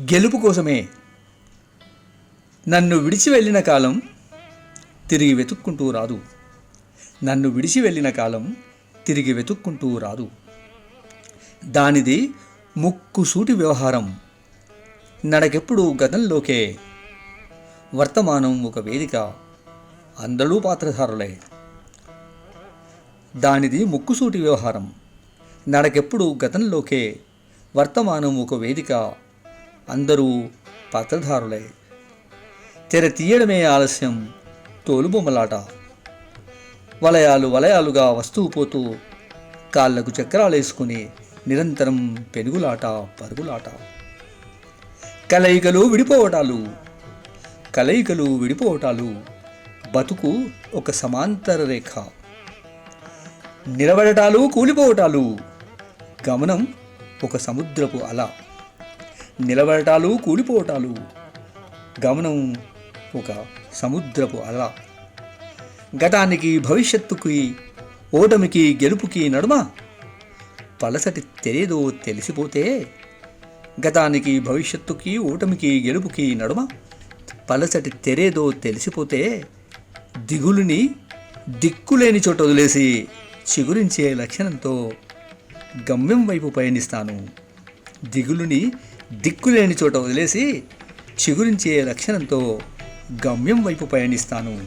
గెలుపు కోసమే నన్ను విడిచి వెళ్ళిన కాలం తిరిగి వెతుక్కుంటూ రాదు. నన్ను విడిచి వెళ్ళిన కాలం తిరిగి వెతుక్కుంటూ రాదు. దానిది ముక్కుసూటి వ్యవహారం. నడకెప్పుడు గతంలోకే వర్తమానం ఒక వేదిక అందరూ పాత్రధారులే. దానిది ముక్కుసూటి వ్యవహారం. నడకెప్పుడు గతంలోకే వర్తమానం ఒక వేదిక అందరూ పాత్రధారులే. తెర తీయడమే ఆలస్యం తోలుబొమ్మలాట. వలయాలు వలయాలుగా వస్తూ పోతూ కాళ్ళకు చక్రాలేసుకుని నిరంతరం పెనుగులాట పరుగులాట. కలయికలు విడిపోవటాలు కలయికలు విడిపోవటాలు బతుకు ఒక సమాంతర రేఖ. నిలబడటాలు కూలిపోవటాలు గమనం ఒక సముద్రపు అల. నిలబడటాలు కూలిపోవటాలు. గమనం ఒక సముద్రపు అల. గతానికి భవిష్యత్తుకి ఓటమికి గెలుపుకి నడుమ. పలసటి తెలియదో తెలిసిపోతే గతానికి భవిష్యత్తుకి ఓటమికి గెలుపుకి నడుమ. పలసటి తెరేదో తెలిసిపోతే దిగులుని దిక్కులేని చోట వదిలేసి చిగురించే లక్షణంతో గమ్యం వైపు పయనిస్తాను. దిగులుని దిక్కులేని చోట వదిలేసి చిగురించే లక్షణంతో గమ్యం వైపు పయనిస్తాను.